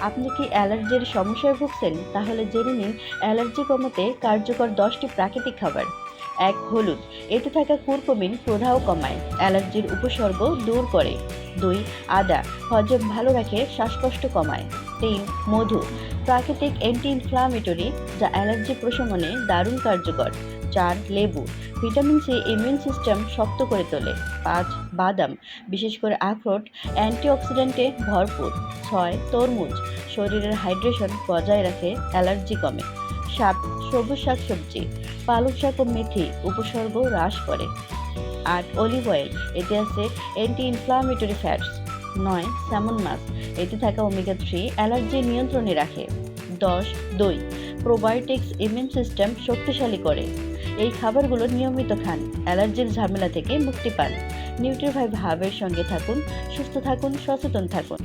আপনি কি অ্যালার্জির সমস্যায় ভুগছেন? তাহলে জেনে নিন, অ্যালার্জি কমাতে কার্যকর দশটি প্রাকৃতিক খাবার। এক, হলুদ। এতে থাকা কুরকুমিন প্রদাহ কমায়, অ্যালার্জির উপসর্গ দূর করে। দুই, আদা। হজম ভালো রাখে, শ্বাসকষ্ট কমায়। তিন, মধু। প্রাকৃতিক অ্যান্টি ইনফ্লামেটরি যা অ্যালার্জি প্রশমনে দারুণ কার্যকর। চার লেবু, ভিটামিন সি ইমিউন সিস্টেম শক্ত করে তোলে। পাঁচ, বাদাম, বিশেষ করে আখরোট, অ্যান্টিঅক্সিডেন্টে ভরপুর। ছয়, তরমুজ, শরীরের হাইড্রেশন বজায় রাখে, অ্যালার্জি কমে। সাত, সবুজ শাকসবজি পালক শাক ও মেথি উপসর্গ হ্রাস করে। আট অলিভ অয়েল এতে আছে অ্যান্টি ইনফ্লামেটরি ফ্যাটস নয় স্যামন মাছ এতে থাকা ওমেগা থ্রি অ্যালার্জি নিয়ন্ত্রণে রাখে। দশ, দই প্রোবায়োটিক্স ইমিউন সিস্টেম শক্তিশালী করে। এই খাবারগুলো নিয়মিত খান, অ্যালার্জির ঝামেলা থেকে মুক্তি পান। নিউট্রিফাইভ হাবের সঙ্গে থাকুন, সুস্থ থাকুন, সচেতন থাকুন।